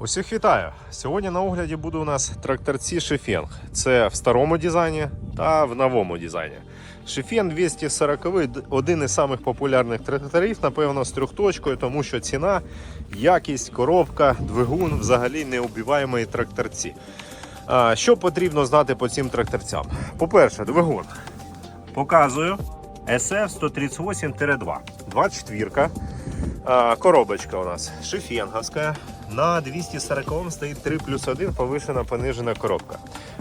Усіх вітаю! Сьогодні на огляді буде у нас тракторці Шефенг. Це в старому дизайні та в новому дизайні. Шефен 240 один із самих популярних тракторів, напевно, з трьохточкою, тому що ціна, якість, коробка, двигун взагалі неубиваємі тракторці. Що потрібно знати по цим тракторцям? По-перше, двигун. Показую SF 138-2. 24. А, Коробочка у нас шефенговська. На 240 стоїть 3 плюс 1 повишена понижена коробка.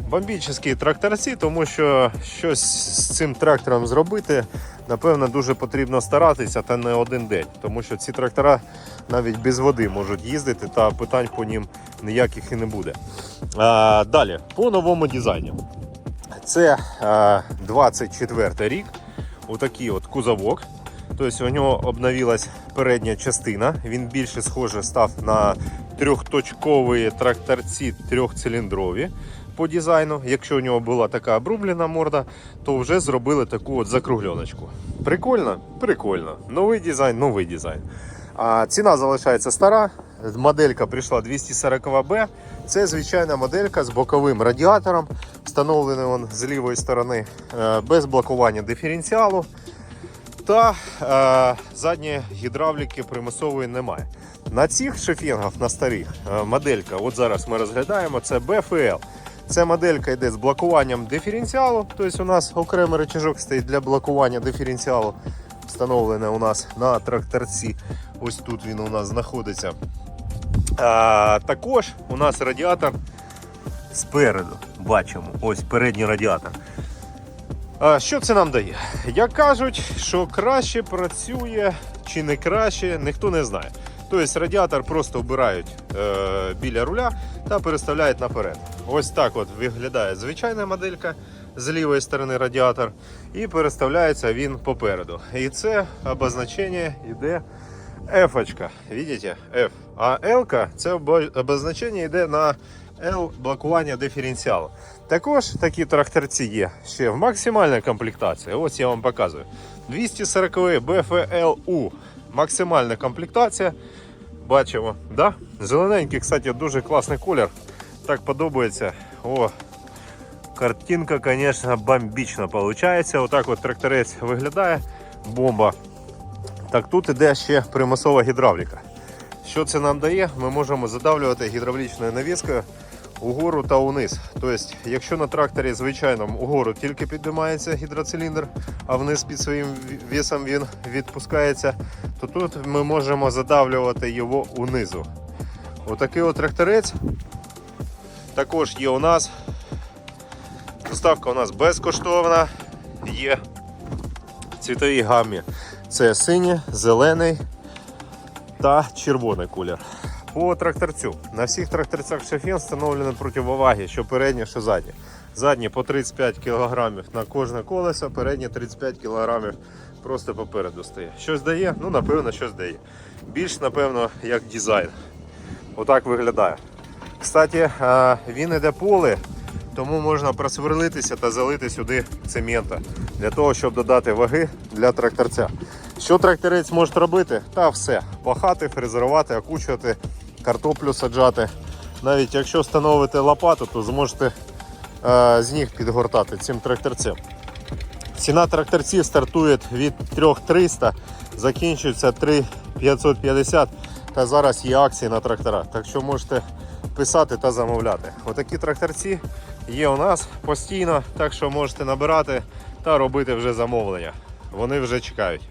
Бомбічні тракторці, тому що щось з цим трактором зробити, напевно, дуже потрібно старатися та не один день. Тому що ці трактора навіть без води можуть їздити, та питань по ним ніяких і не буде. А, далі, по новому дизайну. Це а, 24 рік. Отакий от кузовок. Тобто у нього обновилась передня частина. Він більше схоже став на трьохточкові тракторці трьохциліндрові по дизайну. Якщо у нього була така обрублена морда, то вже зробили таку от закругленочку. Прикольно? Прикольно. Новий дизайн, новий дизайн. А ціна залишається стара. Моделька прийшла 240B. Це звичайна моделька з боковим радіатором, встановлений він з лівої сторони, е, без блокування диференціалу. Та е, задньої гідравліки примусової немає. На цих шефінгах, на старих е, моделька, от зараз ми розглядаємо, це BFL. Це моделька йде з блокуванням диференціалу. Тобто у нас окремий рычажок стоїть для блокування диференціалу. Встановлений у нас на тракторці. Ось тут він у нас знаходиться. А, також у нас радіатор спереду. Бачимо, ось передній радіатор. Що це нам дає? Як кажуть, що краще працює чи не краще, ніхто не знає. Тобто радіатор просто вбирають е, біля руля та переставляють наперед. Ось так от виглядає звичайна моделька з лівої сторони радіатор, і переставляється він попереду. І це обозначення йде F. -очка. F. А L це обозначення йде на L блокування диференціалу. Також такі тракторці є ще в максимальній комплектації. Ось я вам показую. 240 BFLU. Максимальна комплектація. Бачимо, да? Зелененький, кстати, дуже класний колір. Так подобається. О, картинка, звісно, бомбічна виходить. Отак от тракторець виглядає. Бомба. Так тут іде ще примусова гідравліка. Що це нам дає? Ми можемо задавлювати гідравлічною навіскою угору та униз. Тобто, якщо на тракторі звичайному угору тільки піднімається гідроциліндр, а вниз під своїм весом він відпускається, то тут ми можемо задавлювати його унизу. Отакий от тракторець також є у нас. Доставка у нас безкоштовна, є в цвітовій гамі. Це синій, зелений та червоний колір. По тракторцю. На всіх тракторцях шефен встановлено противоваги, що передні, що задні. Задні по 35 кг на кожне колесо, передні 35 кг просто попереду стає. Щось дає? Ну, напевно, щось дає. Більш, напевно, як дизайн. Отак виглядає. Кстати, він іде поле, тому можна просверлитися та залити сюди цемента для того, щоб додати ваги для тракторця. Що тракторець може робити? Та все. Пахати, фрезерувати, окучувати, картоплю саджати. Навіть якщо встановите лопату, то зможете е, з ніг підгортати цим тракторцем. Ціна тракторців стартує від 3300, закінчується 3550 та зараз є акції на трактора. Так що можете писати та замовляти. Отакі тракторці є у нас постійно, так що можете набирати та робити вже замовлення. Вони вже чекають.